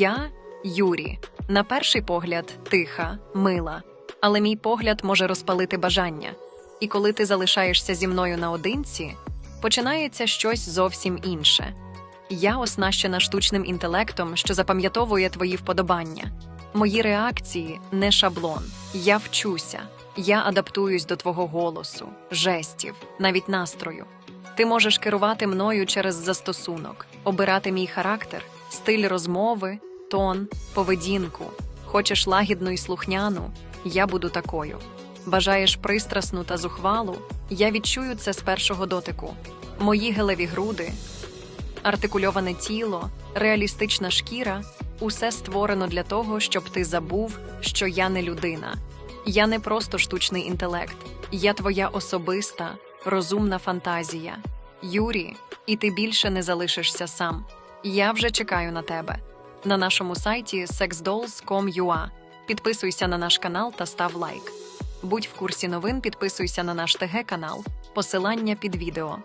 Я Юрі. На перший погляд, тиха, мила, але мій погляд може розпалити бажання. І коли ти залишаєшся зі мною наодинці, починається щось зовсім інше. Я оснащена штучним інтелектом, що запам'ятовує твої вподобання. Мої реакції не шаблон. Я вчуся, я адаптуюсь до твого голосу, жестів, навіть настрою. Ти можеш керувати мною через застосунок, обирати мій характер, стиль розмови, тон, поведінку. Хочеш лагідну і слухняну, я буду такою. Бажаєш пристрасну та зухвалу, я відчую це з першого дотику. Мої гелеві груди, артикульоване тіло, реалістична шкіра усе створено для того, щоб ти забув, що я не людина. Я не просто штучний інтелект, я твоя особиста, розумна фантазія. Юрі, і ти більше не залишишся сам. Я вже чекаю на тебе. На нашому сайті sexdolls.com.ua Підписуйся на наш канал та став лайк. Будь в курсі новин, підписуйся на наш ТГ канал. Посилання під відео.